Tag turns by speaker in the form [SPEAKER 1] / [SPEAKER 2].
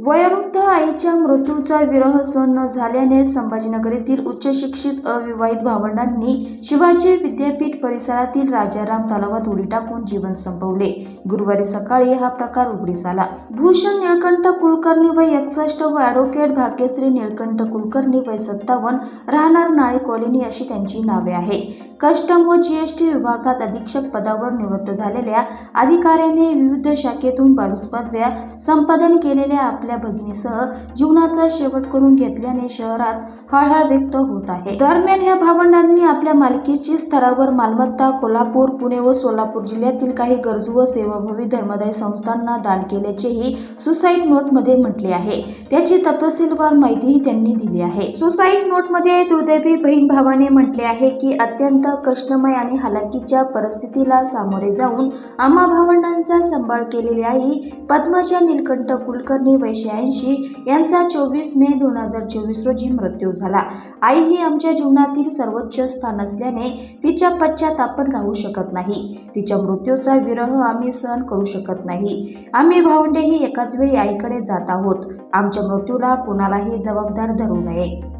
[SPEAKER 1] वयोवृद्ध आईच्या मृत्यूचा विरह सहन न झाल्याने संभाजीनगर येथील उच्च शिक्षित अविवाहित भावंडांनी शिवाजी विद्यापीठ परिसरातील राजाराम तलावात उडी टाकून जीवन संपवले. गुरुवारी सकाळी हा प्रकार उघडीस आला. भूषण निळकंठ कुलकर्णी वय एकसष्ट व ॲडव्होकेट भाग्यश्री निळकंठ कुलकर्णी वय सत्तावन्न राहणार नाळे कॉलनी अशी त्यांची नावे आहे. कस्टम व जीएसटी विभागात अधीक्षक पदावर निवृत्त झालेल्या अधिकाऱ्याने विविध शाखेतून बावीस पदव्या संपादन केलेल्या आपल्या आपल्या भगिनीसह जीवनाचा शेवट करून घेतल्याने शहरात हळहळ व्यक्त होत आहे. दरम्यान ह्या भावंडांनी आपल्या मालकीची स्तरावर मालमत्ता कोल्हापूर पुणे व सोलापूर जिल्ह्यातील काही गरजू व सेवाभावी धर्मदाय संस्थांना दान केल्याचेही सुसाईड नोटमध्ये म्हटले आहे. त्याची तपशीलवार माहितीही त्यांनी दिली आहे. सुसाईड नोटमध्ये दुर्दैवी बहीण भावाने म्हटले आहे की अत्यंत कष्टमय आणि हलाकीच्या परिस्थितीला सामोरे जाऊन आम्हा भावंडांचा सांभाळ केलेली आई पद्मजा नीलकंठ कुलकर्णी वैश्य वय शहाऐंशी यांचा चोवीस मे दोन हजार चोवीस रोजी मृत्यू झाला. आई ही आमच्या जीवनातील सर्वोच्च स्थान असल्याने तिच्या पश्चात आपण राहू शकत नाही. तिच्या मृत्यूचा विरह आम्ही सहन करू शकत नाही. आम्ही भावंडेही एकाच वेळी आईकडे जात आहोत. आमच्या मृत्यूला कोणालाही जबाबदार धरू नये.